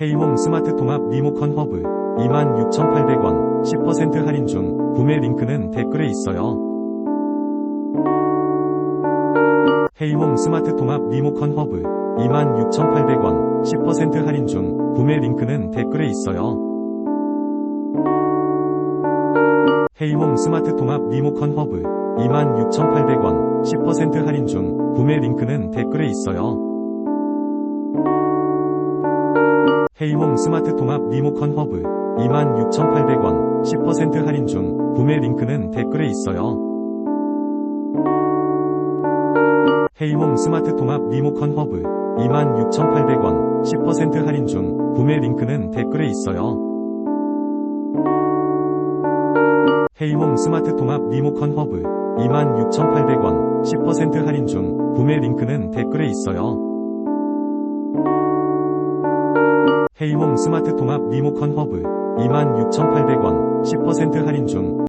헤이홈 스마트 통합 리모컨 허브 26,800원 10% 할인 중 구매 링크는 댓글에 있어요. 헤이홈 스마트 통합 리모컨 허브 26,800원 10% 할인 중 구매 링크는 댓글에 있어요. 헤이홈 스마트 통합 리모컨 허브 26,800원 10% 할인 중 구매 링크는 댓글에 있어요. 헤이홈 스마트 통합 리모컨 허브 26,800원 10% 할인 중 구매 링크는 댓글에 있어요. 헤이홈 스마트 통합 리모컨 허브 26,800원 10% 할인 중 구매 링크는 댓글에 있어요. 헤이홈 스마트 통합 리모컨 허브 26,800원 10% 할인 중 구매 링크는 댓글에 있어요. 헤이홈 스마트 통합 리모컨 허브 26,800원 10% 할인 중